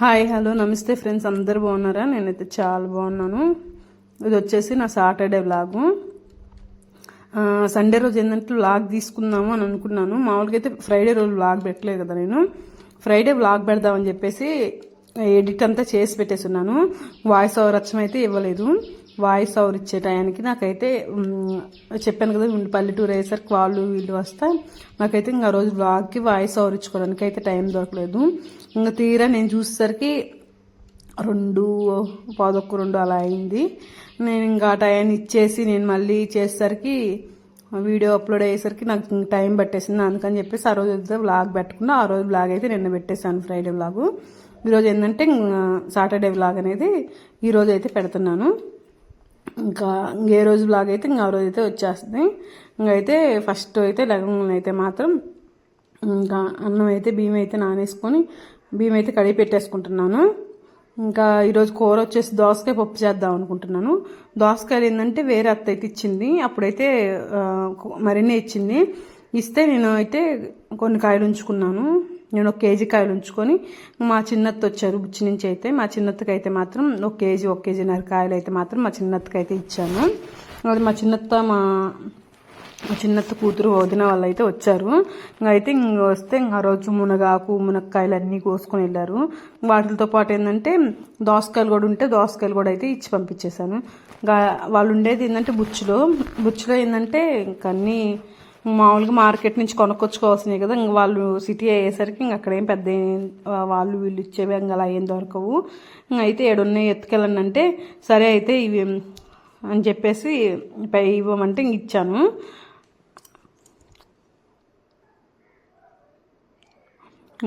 Hi hello నమస్తే friends అందరు బాగున్నారా? నేనైతే చాలా బాగున్నాను. ఇది వచ్చేసి నా సాటర్డే వ్లాగు. సండే రోజు ఏంటంటే వ్లాగ్ తీసుకుందాము అని అనుకున్నాను. మామూలుగా అయితే ఫ్రైడే రోజు వ్లాగ్ పెట్టలేదు కదా నేను. ఫ్రైడే వ్లాగ్ పెడదామని చెప్పేసి ఎడిట్ అంతా చేసి పెట్టేస్తున్నాను వాయిస్ ఓవర్ అయితే ఇవ్వలేదు. వాయిస్ ఓవర్ ఇచ్చే టయానికి నాకైతే చెప్పాను కదా పల్లెటూరు అయ్యేసరికి వాళ్ళు వీళ్ళు వస్తే నాకైతే ఇంకా ఆ రోజు వ్లాగ్కి వాయిస్ ఓవర్ ఇచ్చుకోవడానికి అయితే టైం దొరకలేదు. ఇంకా తీరా నేను చూసేసరికి రెండు పాదొక్క రెండు అలా అయింది. నేను ఇంకా ఆ టైం ఇచ్చేసి నేను మళ్ళీ చేసేసరికి వీడియో అప్లోడ్ అయ్యేసరికి నాకు టైం పట్టేసింది. అందుకని చెప్పేసి ఆ రోజు అయితే బ్లాగ్ పెట్టుకున్నా ఆ రోజు బ్లాగ్ అయితే నిన్న పెట్టేశాను ఫ్రైడే బ్లాగు ఈరోజు ఏంటంటే సాటర్డే బ్లాగ్ అనేది ఈరోజు అయితే పెడుతున్నాను. ఇంకా ఏ రోజు బ్లాగ్ అయితే ఇంకా ఆ రోజు అయితే వచ్చేస్తుంది. ఇంకా అయితే ఫస్ట్ అయితే లెగంగా అయితే మాత్రం ఇంకా అన్నం అయితే బియ్యం అయితే నానేసుకొని బియ్యం అయితే కడిగి పెట్టేసుకుంటున్నాను. ఇంకా ఈరోజు కూర వచ్చేసి దోసకాయ పప్పు చేద్దాం అనుకుంటున్నాను. దోసకాయలు ఏంటంటే వేరే అత్త అయితే ఇచ్చింది. అప్పుడైతే మరినే ఇచ్చింది. ఇస్తే నేను అయితే కొన్ని కాయలు ఉంచుకున్నాను. నేను ఒక కేజీ కాయలు ఉంచుకొని మా చిన్నత్త వచ్చారు బుచ్చి నుంచి అయితే. మా చిన్నత్తకి అయితే మాత్రం ఒక కేజీ ఒక కేజీన్నర కాయలు అయితే మాత్రం మా చిన్నత్తకి అయితే ఇచ్చాను. అది మా చిన్నత్త మా చిన్నత్త కూతురు వదిన వాళ్ళు అయితే వచ్చారు. అయితే ఇంక వస్తే ఇంకా ఆ రోజు మునగాకు మునక్కాయలు అన్నీ కోసుకొని వెళ్ళారు. వాటితో పాటు ఏంటంటే దోసకాయలు కూడా ఉంటే దోసకాయలు కూడా అయితే ఇచ్చి పంపించేశాను. వాళ్ళు ఉండేది ఏంటంటే బుచ్చులో. బుచ్చులో ఏంటంటే ఇంక అన్నీ మామూలుగా మార్కెట్ నుంచి కొనుక్కొచ్చుకోవాల్సినవి కదా. ఇంక వాళ్ళు సిటీ అయ్యేసరికి ఇంక అక్కడేం పెద్ద వాళ్ళు వీళ్ళు ఇచ్చేవి ఇంకా అలా ఏం దొరకవు. ఇంక అయితే ఏడున్నాయి ఎత్తుకెళ్ళండి అంటే సరే అయితే ఇవి అని చెప్పేసి ఇవ్వమంటే ఇచ్చాను.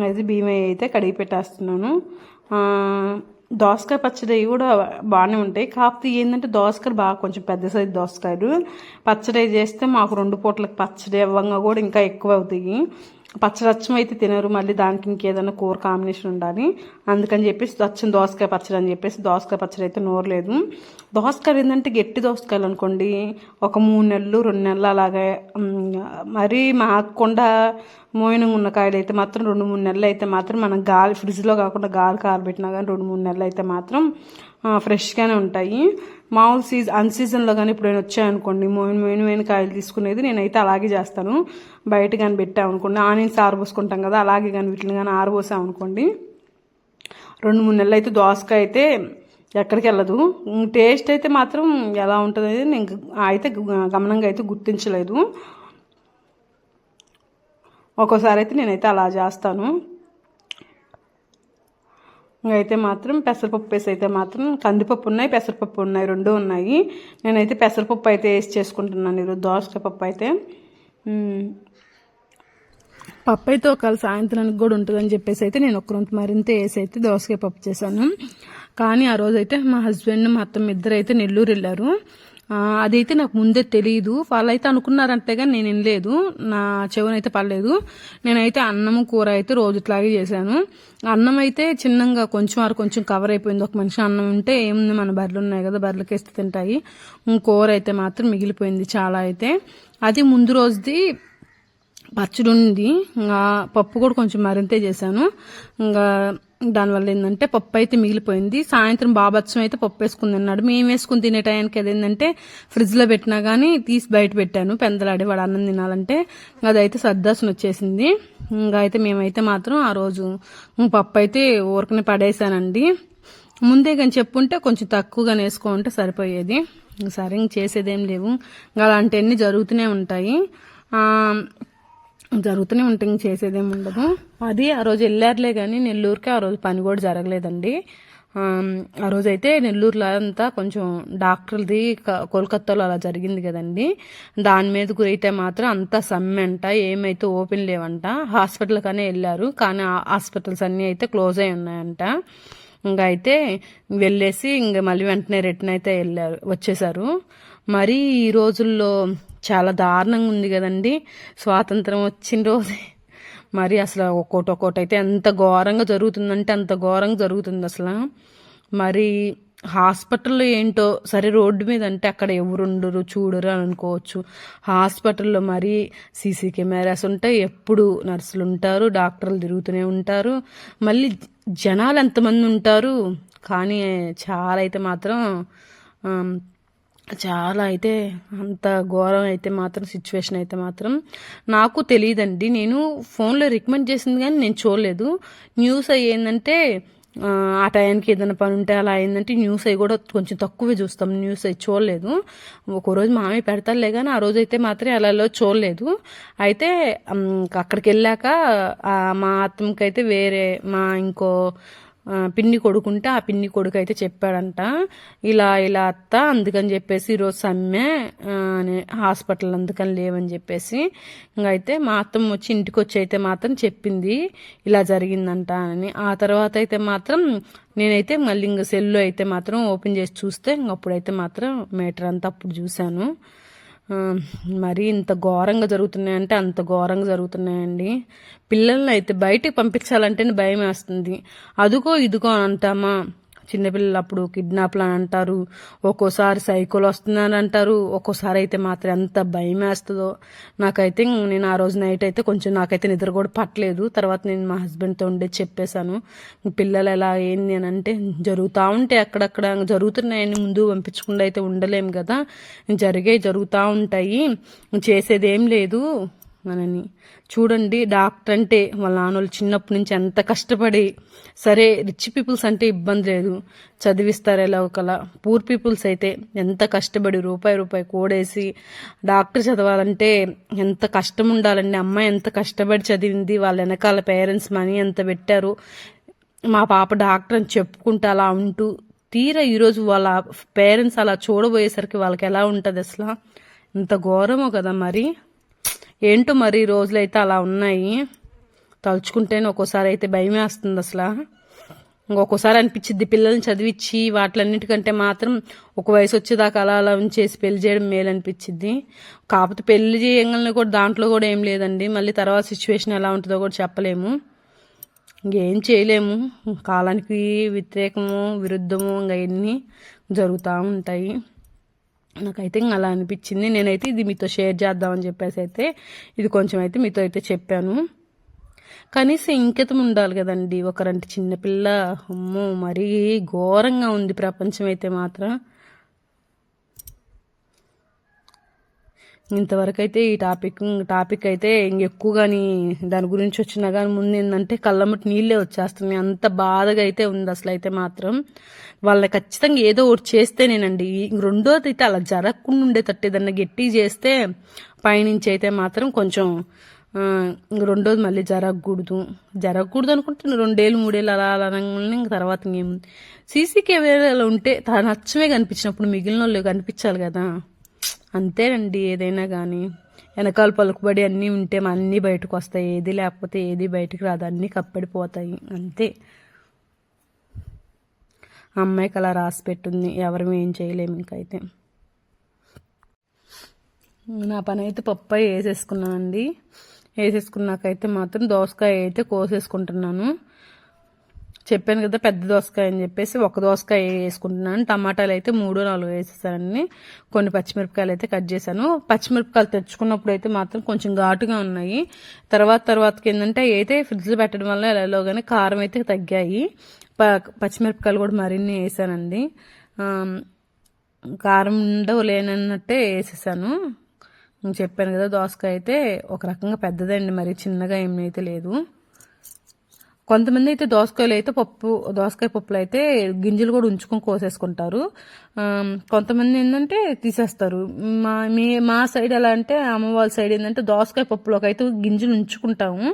అది బియ్యం అయితే కడిగి పెట్టేస్తున్నాను. దోసకాయ పచ్చడి కూడా బాగానే ఉంటాయి. కాకపోతే ఏంటంటే దోసకాయలు బాగా కొంచెం పెద్ద సైజు దోసకాయలు. పచ్చడి చేస్తే మాకు రెండు పూటలకు పచ్చడి ఇవ్వంగా కూడా ఇంకా ఎక్కువ అవుతాయి. పచ్చడి అయితే తినరు. మళ్ళీ దానికి ఇంకేదైనా కూర కాంబినేషన్ ఉండాలి. అందుకని చెప్పేసి దచ్చని దోసకాయ పచ్చడి అని చెప్పేసి దోసకాయ పచ్చడి అయితే నోరలేదు దోసకాయలు ఏంటంటే గట్టి దోసకాయలు అనుకోండి. ఒక మూడు నెలలు రెండు నెలలు అలాగే మరీ మాకుండా మోయినంగా ఉన్న కాయలు అయితే మాత్రం రెండు మూడు నెలలు అయితే మాత్రం మనం గాలి ఫ్రిడ్జ్లో కాకుండా గాలి కారబెట్టినా కానీ రెండు మూడు నెలలు అయితే మాత్రం ఫ్రెష్గానే ఉంటాయి. మామూలు సీజన్ అన్ సీజన్లో కానీ ఇప్పుడు వచ్చాయనుకోండి మోయిన్ మోయిన్ మోయిన కాయలు తీసుకునేది నేనైతే అలాగే చేస్తాను. బయట కానీ పెట్టామనుకోండి ఆనియన్స్ ఆరబోసుకుంటాం కదా అలాగే కానీ వీటిని కానీ ఆరబోసామనుకోండి రెండు మూడు నెలలు అయితే దోసకాయ అయితే ఎక్కడికి వెళ్ళదు. టేస్ట్ అయితే మాత్రం ఎలా ఉంటుంది అనేది నేను అయితే గమనంగా అయితే గుర్తించలేదు. ఒక్కోసారి అయితే నేనైతే అలా చేస్తాను. అయితే మాత్రం పెసరపప్పు వేసి అయితే మాత్రం కందిపప్పు ఉన్నాయి పెసరపప్పు ఉన్నాయి రెండు ఉన్నాయి. నేనైతే పెసరపప్పు అయితే వేసి చేసుకుంటున్నాను ఈరోజు దోసకాయ పప్పు అయితే. పప్పు అయితే ఒకవేళ సాయంత్రానికి కూడా ఉంటుందని చెప్పేసి అయితే నేను ఒక రొంత మరింత వేసి అయితే దోసకాయ పప్పు చేశాను. కానీ ఆ రోజైతే మా హస్బెండ్ మా అత్తమ్మ ఇద్దరు అయితే నెల్లూరు వెళ్ళారు. అదైతే నాకు ముందే తెలియదు వాళ్ళైతే అనుకున్నారంటే కానీ నేను వినలేదు. నా చెవునైతే పడలేదు. నేనైతే అన్నము కూర అయితే రోజు ఇట్లాగే చేశాను. అన్నం అయితే చిన్నగా కొంచెం ఆరు కొంచెం కవర్ అయిపోయింది. ఒక మనిషి అన్నం ఉంటే ఏముంది? మన బర్రెలు ఉన్నాయి కదా బర్రెలకి వేస్తే తింటాయి. కూర అయితే మాత్రం మిగిలిపోయింది చాలా అయితే. అది ముందు రోజుది పచ్చడి ఉంది ఇంకా పప్పు కూడా కొంచెం మరింతే చేశాను. ఇంకా దానివల్ల ఏంటంటే పప్పు అయితే మిగిలిపోయింది. సాయంత్రం బాబత్సం అయితే పప్పు వేసుకుని తిన్నాడు. మేము వేసుకుని తినే టైంకి అది ఏంటంటే ఫ్రిడ్జ్లో పెట్టినా కానీ తీసి బయట పెట్టాను. పెందలాడి వాడు అన్నం తినాలంటే అదైతే సర్దాసన వచ్చేసింది. ఇంకా అయితే మేమైతే మాత్రం ఆ రోజు పప్పు అయితే ఊరకనే పడేసానండి. ముందే కానీ చెప్పుంటే కొంచెం తక్కువగా వేసుకుంటే సరిపోయేది. సరే ఇంక చేసేదేం లేవు. ఇంకా అలాంటివన్నీ జరుగుతూనే ఉంటాయి. జరుగుతూనే ఉంటుంది చేసేదేమి ఉండదు. అది ఆ రోజు వెళ్ళారులే కానీ నెల్లూరుకి ఆ రోజు పని కూడా జరగలేదండి. ఆ, రోజు అయితే నెల్లూరులో అంతా కొంచెం డాక్టర్ది కోల్కత్తాలో అలా జరిగింది కదండి. దాని మీద గురైతే మాత్రం అంతా సమ్మె అంట ఏమైతే ఓపెన్ లేవంట. హాస్పిటల్ కానీ వెళ్ళారు కానీ హాస్పిటల్స్ అన్నీ అయితే క్లోజ్ అయి ఉన్నాయంట. ఇంకా అయితే వెళ్ళేసి ఇంక మళ్ళీ వెంటనే రిటర్న్ అయితే వెళ్ళారు వచ్చేసారు. మరి ఈ రోజుల్లో చాలా దారుణంగా ఉంది కదండి. స్వాతంత్రం వచ్చిన రోజే. మరి అసలు ఒక్కోటి ఒక్కోటి అయితే ఎంత ఘోరంగా జరుగుతుందంటే అంత ఘోరంగా జరుగుతుంది అసలు. మరి హాస్పిటల్లో ఏంటో సరే రోడ్డు మీద అంటే అక్కడ ఎవరుండరు చూడరు అని అనుకోవచ్చు. హాస్పిటల్లో మరి సీసీ కెమెరాస్ ఉంటాయి ఎప్పుడు నర్సులు ఉంటారు డాక్టర్లు తిరుగుతూనే ఉంటారు. మళ్ళీ జనాలు ఎంతమంది ఉంటారు? కానీ చాలా అయితే మాత్రం చాలా అయితే అంత ఘోరం అయితే మాత్రం సిచ్యువేషన్ అయితే మాత్రం నాకు తెలియదండి. నేను ఫోన్లో రికమెండ్ చేసింది కానీ నేను చూడలేదు. న్యూస్ అయ్యిందంటే ఆ, ఆ టైంకి ఏదైనా పని ఉంటే అలా అయిందంటే న్యూస్ అవి కూడా కొంచెం తక్కువే చూస్తాం. న్యూస్ అవి చూడలేదు. ఒక రోజు మామయ్య పెడతారులే కానీ ఆ రోజు అయితే మాత్రం అలా చూడలేదు. అయితే అక్కడికి వెళ్ళాక మా ఆత్మకైతే వేరే మా ఇంకో పిన్ని కొడుకుంటే ఆ పిన్ని కొడుకు అయితే చెప్పాడంట ఇలా ఇలా అత్త అందుకని చెప్పేసి ఈరోజు సమ్మె అనే హాస్పిటల్ అందుకని లేవని చెప్పేసి ఇంకా అయితే మా అత్తమ్మ వచ్చి ఇంటికి వచ్చి అయితే మాత్రం చెప్పింది ఇలా జరిగిందంట అని. ఆ తర్వాత అయితే మాత్రం నేనైతే మళ్ళీ ఇంకా సెల్లో అయితే మాత్రం ఓపెన్ చేసి చూస్తే ఇంక అప్పుడైతే మాత్రం మీటర్ అంతా అప్పుడు చూశాను. మరీ ఇంత ఘోరంగా జరుగుతున్నాయంటే అంత ఘోరంగా జరుగుతున్నాయండి. పిల్లల్ని అయితే బయటికి పంపించాలంటేనే భయం వేస్తుంది. అదుగో ఇదిగో అంటామా? చిన్నపిల్లలు అప్పుడు కిడ్నాప్లు అని అంటారు ఒక్కోసారి సైకోలు వస్తుందని అంటారు ఒక్కోసారి అయితే మాత్రం ఎంత భయం వేస్తుందో. నాకైతే ఇంక నేను ఆ రోజు నైట్ అయితే కొంచెం నాకైతే నిద్ర కూడా పట్టలేదు. తర్వాత నేను మా హస్బెండ్తో ఉండే చెప్పేశాను పిల్లలు ఎలా ఏంది అని అంటే జరుగుతూ ఉంటే అక్కడక్కడ జరుగుతున్నాయని ముందు పంపించకుండా అయితే ఉండలేము కదా. జరిగే జరుగుతూ ఉంటాయి. చేసేది ఏం లేదు. అనని చూడండి డాక్టర్ అంటే వాళ్ళ నాన్నోళ్ళు చిన్నప్పటి నుంచి ఎంత కష్టపడి సరే రిచ్ పీపుల్స్ అంటే ఇబ్బంది లేదు. చదివిస్తారు ఎలా ఒకలా. పూర్ పీపుల్స్ అయితే ఎంత కష్టపడి రూపాయి రూపాయి కూడేసి డాక్టర్ చదవాలంటే ఎంత కష్టం ఉండాలండి. అమ్మాయి ఎంత కష్టపడి చదివింది వాళ్ళ వెనకాల పేరెంట్స్ మనీ ఎంత పెట్టారు. మా పాప డాక్టర్ అని చెప్పుకుంటూ అలా ఉంటూ తీరా ఈరోజు వాళ్ళ పేరెంట్స్ అలా చూడబోయేసరికి వాళ్ళకి ఎలా ఉంటుంది అసలు? ఇంత ఘోరమో కదా మరి? ఏంటో మరి రోజులైతే అలా ఉన్నాయి. తలుచుకుంటేనే ఒక్కోసారి అయితే భయం వేస్తుంది అసలు. ఇంకొకసారి అనిపించింది పిల్లల్ని చదివించి వాటిలన్నిటికంటే మాత్రం ఒక వయసు వచ్చేదాకా అలా అలా ఉంచేసి పెళ్ళి చేయడం మేలు అనిపించింది కాకపోతే పెళ్ళి చేయగలని కూడా దాంట్లో కూడా ఏం లేదండి. మళ్ళీ తర్వాత సిచ్యువేషన్ ఎలా ఉంటుందో కూడా చెప్పలేము. ఇంకేం చేయలేము. కాలానికి వ్యతిరేకము విరుద్ధము ఇంకా ఎన్ని జరుగుతూ ఉంటాయి. నాకైతే ఇంకా అలా అనిపించింది. నేనైతే ఇది మీతో షేర్ చేద్దామని చెప్పేసి అయితే ఇది కొంచెం అయితే మీతో అయితే చెప్పాను. కనీసం ఇంకితం ఉండాలి కదండి. ఒకరంటి చిన్నపిల్ల అమ్మో మరీ ఘోరంగా ఉంది ప్రపంచం అయితే మాత్రం. ఇంతవరకు అయితే ఈ టాపిక్ టాపిక్ అయితే ఇంకెక్కువ కానీ దాని గురించి వచ్చినా కానీ ముందు ఏంటంటే కళ్ళమ్మటి నీళ్ళే వచ్చేస్తున్నాయి. అంత బాధగా అయితే ఉంది అసలు అయితే మాత్రం. వాళ్ళని ఖచ్చితంగా ఏదో ఒకటి చేస్తేనేనండి. ఇంక రెండోది అయితే అలా జరగకుండా ఉండేటట్టు ఏదన్నా గట్టి చేస్తే పైనుంచి అయితే మాత్రం కొంచెం ఇంక రెండోది మళ్ళీ జరగకూడదు. జరగకూడదు అనుకుంటే రెండేళ్ళు మూడేళ్ళు అలా అలా ఇంక తర్వాత ఇంకేముంది సీసీ కెమెరాలు ఉంటే తన నచ్చమే కనిపించినప్పుడు మిగిలిన వాళ్ళు కనిపించాలి కదా. అంతేనండి ఏదైనా కానీ వెనకాల పలుకుబడి అన్నీ ఉంటే అన్నీ బయటకు వస్తాయి ఏది లేకపోతే ఏది బయటకు రాదు. అన్నీ కప్పడిపోతాయి. అంతే. అమ్మాయికి అలా రాసి పెట్టుంది. ఎవరు ఏం చేయలేము ఇంకైతే. నా పని అయితే పప్పాయ వేసేసుకున్నానండి. వేసేసుకున్నాకైతే మాత్రం దోసకాయ అయితే కోసేసుకుంటున్నాను. చెప్పాను కదా పెద్ద దోసకాయ అని చెప్పేసి ఒక దోసకాయ వేసుకుంటున్నాను. టమాటాలు అయితే మూడు నాలుగు వేసేసానండి. కొన్ని పచ్చిమిరపకాయలు అయితే కట్ చేశాను. పచ్చిమిరపకాయలు తెచ్చుకున్నప్పుడు అయితే మాత్రం కొంచెం ఘాటుగా ఉన్నాయి. తర్వాత తర్వాతకి ఏంటంటే అయితే ఫ్రిడ్జ్లో పెట్టడం వల్ల ఎలాగానే కారం అయితే తగ్గాయి. ప పచ్చిమిరపకాయలు కూడా మరిన్ని వేసానండి. కారం ఉండవు లేనన్నట్టే వేసేసాను. చెప్పాను కదా దోసకాయ అయితే ఒక రకంగా పెద్దదండి మరి చిన్నగా ఏమైతే లేదు. కొంతమంది అయితే దోసకాయలు అయితే పప్పు దోసకాయ పప్పులు అయితే గింజలు కూడా ఉంచుకొని కోసేసుకుంటారు. కొంతమంది ఏంటంటే తీసేస్తారు. మా మీ మా సైడ్ ఎలా అంటే అమ్మ వాళ్ళ సైడ్ ఏంటంటే దోసకాయ పప్పులోకి అయితే గింజలు ఉంచుకుంటాము.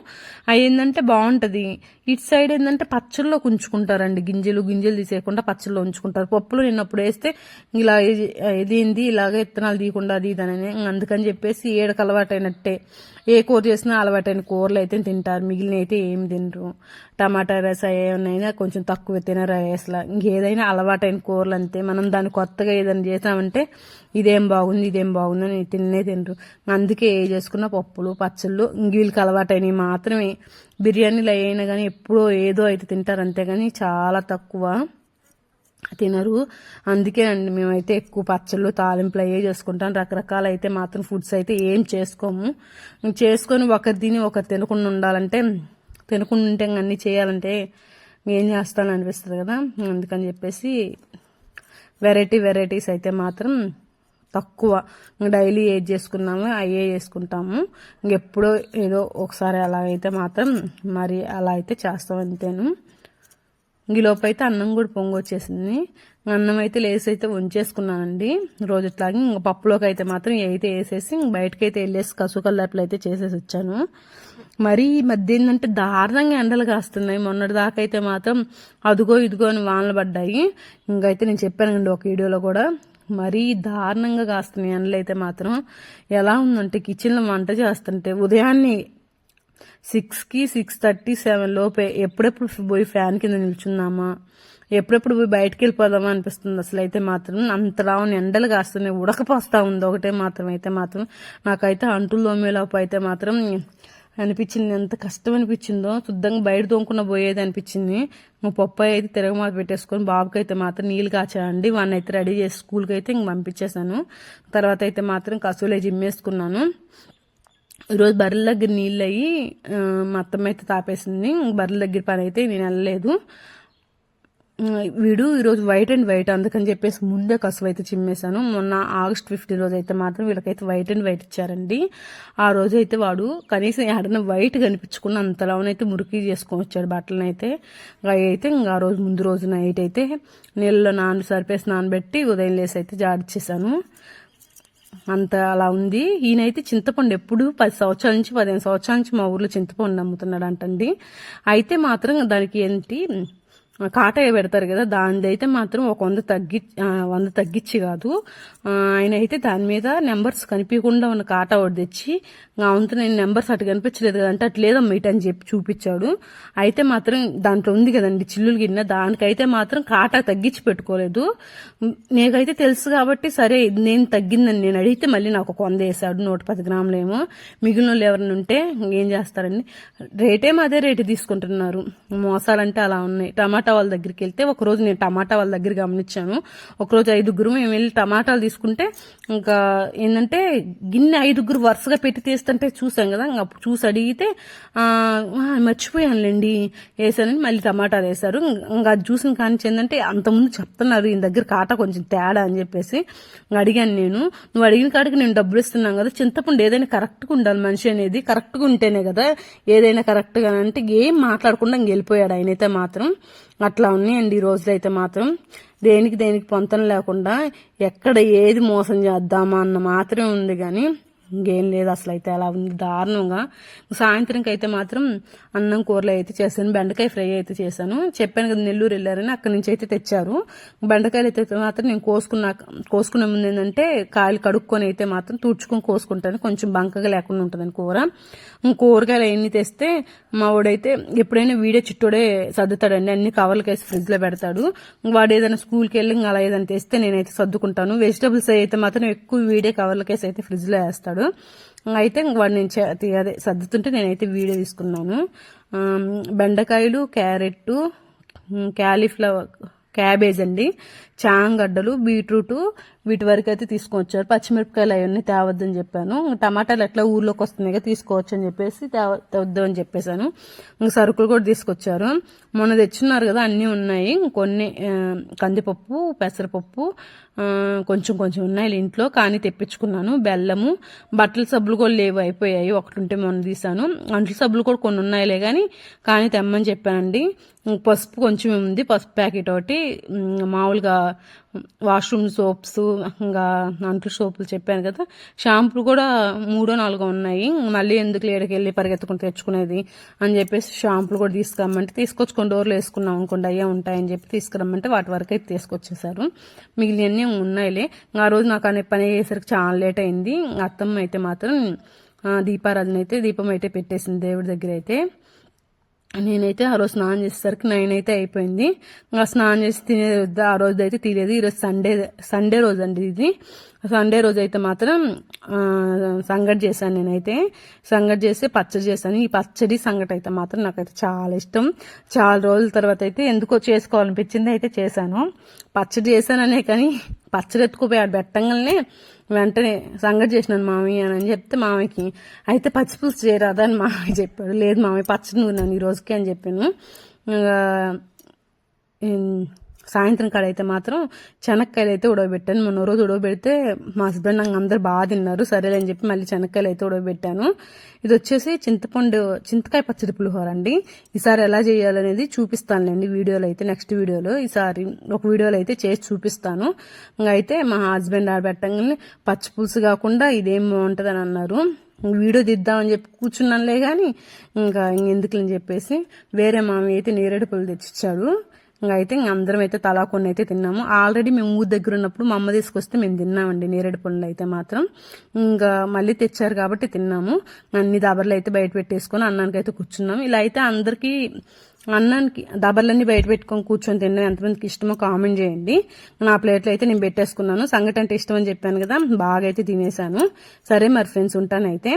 అవి ఏంటంటే బాగుంటుంది. ఇటు సైడ్ ఏంటంటే పచ్చళ్ళలోకి ఉంచుకుంటారండి గింజలు గింజలు తీసేయకుండా పచ్చళ్ళలో ఉంచుకుంటారు. పప్పులు నిన్నప్పుడు వేస్తే ఇలా ఇది- ఇలాగ ఇత్తనాలు తీయకుండా అది ఇది అని. అందుకని చెప్పేసి ఏడకు అలవాటైనట్టే. ఏ కూర చేసినా అలవాటైన కూరలు అయితే తింటారు. మిగిలిన అయితే ఏం తినరు. టమాటా రైస్ ఏమైనా కొంచెం తక్కువ తినరు అసలు ఇంకేదైనా అలవాటైన కూరలు అంతే. మనం దాన్ని కొత్తగా ఏదైనా చేసామంటే ఇదేం బాగుంది ఇదేం బాగుంది అని తిన్నే తినరు. అందుకే ఏ చేసుకున్న పప్పులు పచ్చళ్ళు ఇంక వీళ్ళకి అలవాటైనవి మాత్రమే. బిర్యానీలు అయినా కానీ ఎప్పుడో ఏదో అయితే తింటారు అంతేగాని చాలా తక్కువ తినరు. అందుకే అండి మేమైతే ఎక్కువ పచ్చళ్ళు తాలింపులు అయ్యే చేసుకుంటాం. రకరకాల అయితే మాత్రం ఫుడ్స్ అయితే ఏం చేసుకోము. చేసుకొని ఒకరు తిని ఒకరు తినకుండా ఉండాలంటే తినకుండా ఉంటే అన్నీ చేయాలంటే ఏం చేస్తాను అనిపిస్తుంది కదా. అందుకని చెప్పేసి వెరైటీ వెరైటీస్ అయితే మాత్రం తక్కువ. డైలీ ఏది చేసుకున్నాము అయ్యే చేసుకుంటాము. ఇంకెప్పుడో ఏదో ఒకసారి అలా అయితే మాత్రం మరి అలా అయితే చేస్తాం అంతేను. ఇంకలోపు అయితే అన్నం కూడా పొంగొచ్చేసింది. అన్నం అయితే లేసి అయితే ఉంచేసుకున్నానండి. రోజుట్లాగా ఇంకా పప్పులోకి అయితే మాత్రం అయితే వేసేసి బయటకైతే బయటకి అయితే వెళ్ళేసి కసుకల్లాపులు అయితే చేసేసి వచ్చాను. మరి ఈ మధ్య ఏంటంటే దారుణంగా ఎండలు కాస్తున్నాయి. మొన్నటి దాకా అయితే మాత్రం అదుగో ఇదిగో అని వానలు పడ్డాయి. ఇంకైతే నేను చెప్పానండి ఒక వీడియోలో కూడా. మరీ దారుణంగా కాస్తున్నాయి ఎండలు అయితే మాత్రం. ఎలా ఉందంటే కిచెన్లో వంట చేస్తుంటే ఉదయాన్నే సిక్స్కి సిక్స్ థర్టీ సెవెన్ లోపే ఎప్పుడెప్పుడు పోయి ఫ్యాన్ కింద నిల్చుందామా? ఎప్పుడెప్పుడు పోయి బయటకు వెళ్ళిపోదామా అనిపిస్తుంది. అసలు అయితే మాత్రం అంతలా ఉన్న ఎండలు కాస్తున్నాయి. ఉడకపోస్తా ఉంది. ఒకటే మాత్రం అయితే మాత్రం నాకైతే అంటులు దోమేలోపు అయితే మాత్రం అనిపించింది. ఎంత కష్టం అనిపించిందో శుద్ధంగా బయట తోముకున్న పోయేది అనిపించింది. మా పప్పాయి అయితే తిరగమాత పెట్టేసుకొని బాబుకి అయితే మాత్రం నీళ్ళు కాచానండి వాడిని అయితే రెడీ చేసి స్కూల్కి అయితే ఇంక పంపించేశాను. తర్వాత అయితే మాత్రం కసువులే జిమ్మేసుకున్నాను ఈరోజు బర్రెల దగ్గర నీళ్ళు అయ్యి మొత్తం మా అత్తమ్మ అయితే తాపేసింది. బర్రెల దగ్గర పని అయితే నేను వెళ్ళలేదు. వీడు ఈరోజు వైట్ అండ్ వైట్ అందుకని చెప్పేసి ముందే కసువు అయితే చిమ్మేశాను. మొన్న ఆగస్ట్ ఫిఫ్టీన్ రోజు అయితే మాత్రం వీళ్ళకైతే వైట్ అండ్ వైట్ ఇచ్చారండి. ఆ రోజు అయితే వాడు కనీసం ఎక్కడైనా వైట్ కనిపించుకున్న అంతలోనైతే మురికి చేసుకొని వచ్చాడు బట్టలను అయితే అవి అయితే ఇంకా ఆ రోజు ముందు రోజు నైట్ అయితే నీళ్ళలో నాన సరిపేసి నానబెట్టి ఉదయం లేసి అయితే జాడిచ్చేసాను అంత అలా ఉంది. ఈయనైతే చింతపండు ఎప్పుడు పది సంవత్సరాల నుంచి పదిహేను సంవత్సరాల నుంచి మా ఊర్లో చింతపండు అమ్ముతున్నాడు అంటండి అయితే మాత్రం దానికి ఏంటి కాటయ్య పెడతారు కదా దానిది అయితే మాత్రం ఒక వంద తగ్గి వంద తగ్గించి కాదు. ఆయన అయితే దాని మీద నెంబర్స్ కనిపించకుండా ఉన్న కాటా ఒకటి తెచ్చి అంత నేను నెంబర్స్ అటు కనిపించలేదు కదంటే అటు లేదమ్మా ఇటు అని చెప్పి చూపించాడు. అయితే మాత్రం దాంట్లో ఉంది కదండి చిల్లులు గిన్నె. దానికైతే మాత్రం కాటా తగ్గించి పెట్టుకోలేదు. నీకైతే తెలుసు కాబట్టి సరే నేను తగ్గిందని నేను అడిగితే మళ్ళీ నాకు ఒక వంద వేసాడు నూట పది గ్రాములేమో మిగిలిన వాళ్ళు ఎవరైనా ఉంటే ఏం చేస్తారండి? రేటేమో అదే రేటు తీసుకుంటున్నారు. మోసాలంటే అలా ఉన్నాయి. టమాటా వాళ్ళ దగ్గరికి వెళ్తే ఒక రోజు నేను టమాటా వాళ్ళ దగ్గర గమనించాను. ఒకరోజు ఐదుగురు మేము వెళ్ళి టమాటాలు తీసుకుంటే ఇంకా ఏంటంటే గిన్నె ఐదుగురు వరుసగా పెట్టి అంటే చూసాం కదా ఇంకా అప్పుడు చూసి అడిగితే మర్చిపోయానులేండి వేసానని మళ్ళీ టమాటాలు వేశారు ఇంకా అది చూసిన కానీ ఏంటంటే అంతకుముందు చెప్తున్నారు ఈయన దగ్గర కాటా కొంచెం తేడా అని చెప్పేసి. ఇంకా అడిగాను నేను. నువ్వు అడిగిన కాడికి నేను డబ్బులు ఇస్తున్నాను కదా చింతపండు ఏదైనా కరెక్ట్గా ఉండాలి మనిషి అనేది కరెక్ట్గా ఉంటేనే కదా ఏదైనా కరెక్ట్గా అంటే ఏం మాట్లాడకుండా వెళ్ళిపోయాడు ఆయనైతే మాత్రం. అట్లా ఉన్నాయండి ఈ రోజులు అయితే మాత్రం. దేనికి దేనికి పొంతన లేకుండా ఎక్కడ ఏది మోసం చేద్దామా అన్న మాత్రమే ఉంది కానీ ఇంకేం లేదు అసలు అయితే అలా ఉంది. దారుణంగా. సాయంత్రంకి అయితే మాత్రం అన్నం కూరలు అయితే చేశాను. బెండకాయ ఫ్రై అయితే చేశాను. చెప్పాను కదా నెల్లూరు వెళ్ళారని అక్కడి నుంచి అయితే తెచ్చారు. బెండకాయలు అయితే మాత్రం నేను కోసుకున్నాక కోసుకునే ముందు ఏంటంటే కాయలు కడుక్కొని అయితే మాత్రం తుడుచుకొని కోసుకుంటాను. కొంచెం బంకగా లేకుండా ఉంటుందని కూర. కూరగాయలు ఎన్ని తెస్తే మా వాడైతే ఎప్పుడైనా వీడియో చిట్టోడే సర్దుతాడండి. అన్ని కవర్లకేసి వేసి పెడతాడు. వాడు ఏదైనా స్కూల్కి వెళ్ళి అలా ఏదైనా తెస్తే నేనైతే సర్దుకుంటాను. వెజిటబుల్స్ అయితే మాత్రం ఎక్కువ వీడియో కవర్లకేసి అయితే ఫ్రిడ్జ్లో వేస్తాడు. ఉన్నాడు అయితే వాడు నేను అదే సర్దుతుంటే నేనైతే వీడియో తీసుకున్నాను. బెండకాయలు క్యారెట్ క్యాలీఫ్లవర్ క్యాబేజ్ అండి. చాంగడ్డలు బీట్రూటు వీటి వరకు అయితే తీసుకొచ్చారు. పచ్చిమిరపకాయలు అవన్నీ తేవద్దని చెప్పాను. టమాటాలు ఎట్లా ఊర్లోకి వస్తున్నాయి కదా తీసుకోవచ్చు అని చెప్పేసి తేవ తేవద్దు అని చెప్పేశాను. ఇంకా సరుకులు కూడా తీసుకొచ్చారు. మొన్న తెచ్చున్నారు కదా అన్నీ ఉన్నాయి. కొన్ని కందిపప్పు పెసరపప్పు కొంచెం కొంచెం ఉన్నాయి ఇంట్లో. కానీ తెప్పించుకున్నాను. బెల్లము బట్టల సబ్బులు కూడా లేవు అయిపోయాయి. ఒకటి ఉంటే మొన్న తీసాను అంట్ల సబ్బులు కూడా కొన్ని ఉన్నాయిలే కానీ కానీ తెమ్మని చెప్పానండి. పసుపు కొంచెం ఉంది. పసుపు ప్యాకెట్ ఒకటి. మామూలుగా వాష్రూమ్ సోప్స్ ఇంకా అంట్లు సోపులు చెప్పాను కదా. షాంపూలు కూడా మూడో నాలుగో ఉన్నాయి. మళ్ళీ ఎందుకు లేడకి వెళ్ళి పరిగెత్తుకుని తెచ్చుకునేది అని చెప్పేసి షాంపూలు కూడా తీసుకురమ్మంటే తీసుకొచ్చుకొని డోర్లు వేసుకున్నాం అనుకోండి అయ్యే ఉంటాయని చెప్పి తీసుకురమ్మంటే వాటి వరకు అయితే తీసుకొచ్చేసారు మిగిలినన్నీ ఉన్నాయిలే ఆ రోజు నాకు అనే పని అయ్యేసరికి చాలా లేట్ అయింది. అత్తమ్మ అయితే మాత్రం దీపారాధన అయితే దీపం అయితే పెట్టేసింది దేవుడి దగ్గర అయితే. నేనైతే ఆ రోజు స్నానం చేసేసరికి నైన్ అయితే అయిపోయింది. ఇంకా స్నానం చేసి తినేది వద్దా ఆ రోజు అయితే తినేది ఈరోజు సండే సండే రోజు అండి ఇది. సండే రోజు అయితే మాత్రం సంగటి చేశాను నేనైతే. సంగటి చేసి పచ్చడి చేశాను. ఈ పచ్చడి సంగటి అయితే మాత్రం నాకైతే చాలా ఇష్టం. చాలా రోజుల తర్వాత అయితే ఎందుకో చేసుకోవాలనిపించింది అయితే చేశాను. పచ్చడి చేశాననే కానీ పచ్చడి ఎత్తుకుపోయి పెట్టంగానే వెంటనే సంగతి చేసినాను మామయ్య అని చెప్తే మామయ్యకి అయితే పచ్చిపులుసు చేయరాదా? అని మామయ్య చెప్పాడు. లేదు మామయ్య పచ్చడి నూనె ఈ రోజుకి అని చెప్పాను. ఇంకా సాయంత్రం కాడ అయితే మాత్రం చెనక్కాయలు అయితే ఉడవబెట్టాను. మొన్న రోజు ఉడవబెడితే మా హస్బెండ్ నాకు అందరు బాగా తిన్నారు. సరేలే అని చెప్పి మళ్ళీ చెనక్కాయలు అయితే ఉడవబెట్టాను. ఇది వచ్చేసి చింతపండు చింతకాయ పచ్చడి పులిహోర అండి. ఈసారి ఎలా చేయాలనేది చూపిస్తానులేండి వీడియోలో అయితే నెక్స్ట్ వీడియోలో. ఈసారి ఒక వీడియోలో అయితే చేసి చూపిస్తాను. ఇంకా అయితే మా హస్బెండ్ ఆడబెట్టంగానే పచ్చి పులుసు కాకుండా ఇదేం బాగుంటుంది అని అన్నారు వీడియో దిద్దామని చెప్పి కూర్చున్నానులే కానీ ఇంకా ఎందుకులని చెప్పేసి వేరే మామయ్య అయితే నేరేడు పళ్ళు తెచ్చిచ్చాడు. ఇంకా అయితే ఇంక అందరం అయితే తలా కొన్ని అయితే తిన్నాము. ఆల్రెడీ మేము ఊరి దగ్గర ఉన్నప్పుడు మా అమ్మ తీసుకొస్తే మేము తిన్నామండి నేరేడు పండ్లు అయితే మాత్రం. ఇంకా మళ్ళీ తెచ్చారు కాబట్టి తిన్నాము. అన్ని దబర్లు అయితే బయట పెట్టేసుకొని అన్నానికి అయితే కూర్చున్నాము ఇలా అయితే అందరికీ అన్నానికి దబర్లన్నీ బయట పెట్టుకొని కూర్చొని తినడం ఎంతమందికి ఇష్టమో కామెంట్ చేయండి. నా ప్లేట్లో అయితే నేను పెట్టేసుకున్నాను. సంగటి అంటే ఇష్టం అని చెప్పాను కదా బాగా అయితే తినేసాను సరే మరి ఫ్రెండ్స్ ఉంటానైతే.